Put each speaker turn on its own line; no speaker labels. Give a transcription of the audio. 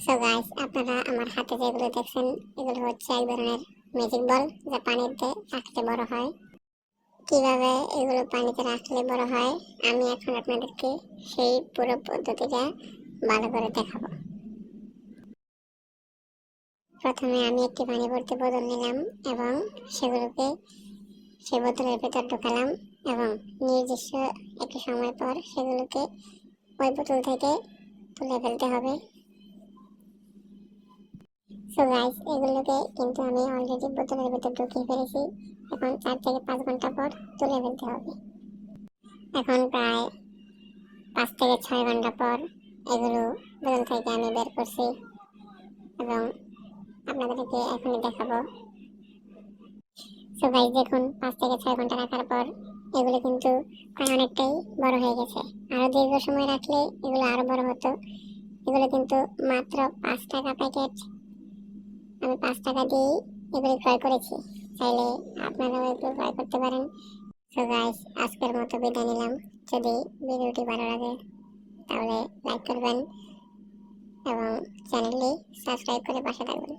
So guys আপনারা আমার হাতে যেগুলো দেখছেন, এগুলো হচ্ছে এক ধরনের ম্যাজিক বল যা পানিতে রাখলে বড় হয়। কীভাবে এগুলো পানিতে রাখলে বড় হয়, আমি এখন আপনাদেরকে সেই পুরো পদ্ধতিটা ভালো করে দেখাবো। প্রথমে আমি একটি পানি ভর্তি বোতল নিলাম এবং সেগুলোকে সে বোতলের ভেতর ঢোকালাম এবং নির্দিষ্ট একটি সময় পর সেগুলোকে ওই বোতল থেকে তুলে ফেলতে হবে। সো গাইস এগুলোকে কিন্তু আমি অলরেডি বোতলের ভিতর ঢুকিয়ে ফেলেছি। এখন চার থেকে পাঁচ ঘণ্টা পর তুলে ফেলতে হবে। এখন প্রায় পাঁচ থেকে ছয় ঘণ্টা পর এগুলো বোতল থেকে আমি বের করছি এবং আপনাদেরকে এখনই দেখাবো। সো গাইস দেখুন, পাঁচ থেকে ছয় ঘণ্টা রাখার পর এগুলো কিন্তু প্রায় অনেকটাই বড় হয়ে গেছে। আরও দীর্ঘ সময় রাখলে এগুলো আরও বড় হতো। এগুলো কিন্তু মাত্র পাঁচ টাকা প্যাকেট আমি পাঁচ টাকা দিয়েই এগুলি ক্রয় করেছি। চাইলে আপনারাও এগুলো ক্রয় করতে পারেন। সো গাইস আজকের মতো বিদায় নিলাম। যদি ভিডিওটি ভালো লাগে, তাহলে লাইক করবেন এবং চ্যানেলটি সাবস্ক্রাইব করে পাশে থাকবেন।